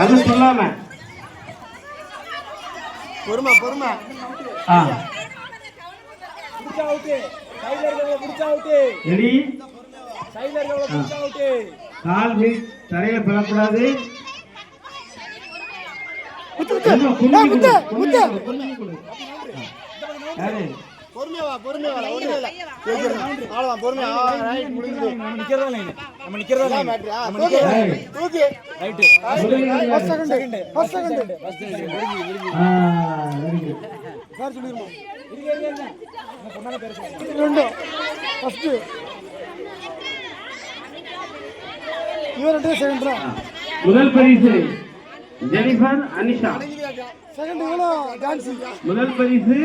அது சொல்லாம. பொறுமை பொறுமை. ஆ. பிடிச்சா அவுட்டு சைடுல இருக்கவங்க பிடிச்சா அவுட்டு ரெடி சைடுல இருக்கவங்க பிடிச்சா கால் தரையில பொறுமையா வா பொறுமையா வா ஒண்ணு இல்ல. அவ்வளவுதான் பொறுமையா. ரைட் முடிஞ்சது நம்ம நிக்கிறதா லைன் நம்ம நிக்கிறதா லைன் நம்ம நிக்கிறதா ஏய், தூக்கு. ரைட் முதல்ல first second first second first second ஆ, very good. சார் சொல்லிருமா? இருங்க இருங்க இருங்க. நான் பொண்ணால பேர் சொல்றேன் ரெண்டு. ஃபர்ஸ்ட் இவன் ரெண்டு செகண்ட் ஆ. முதல் பரிசு. ஜெனிஃபர் அனிஷா. முதல் பரிசு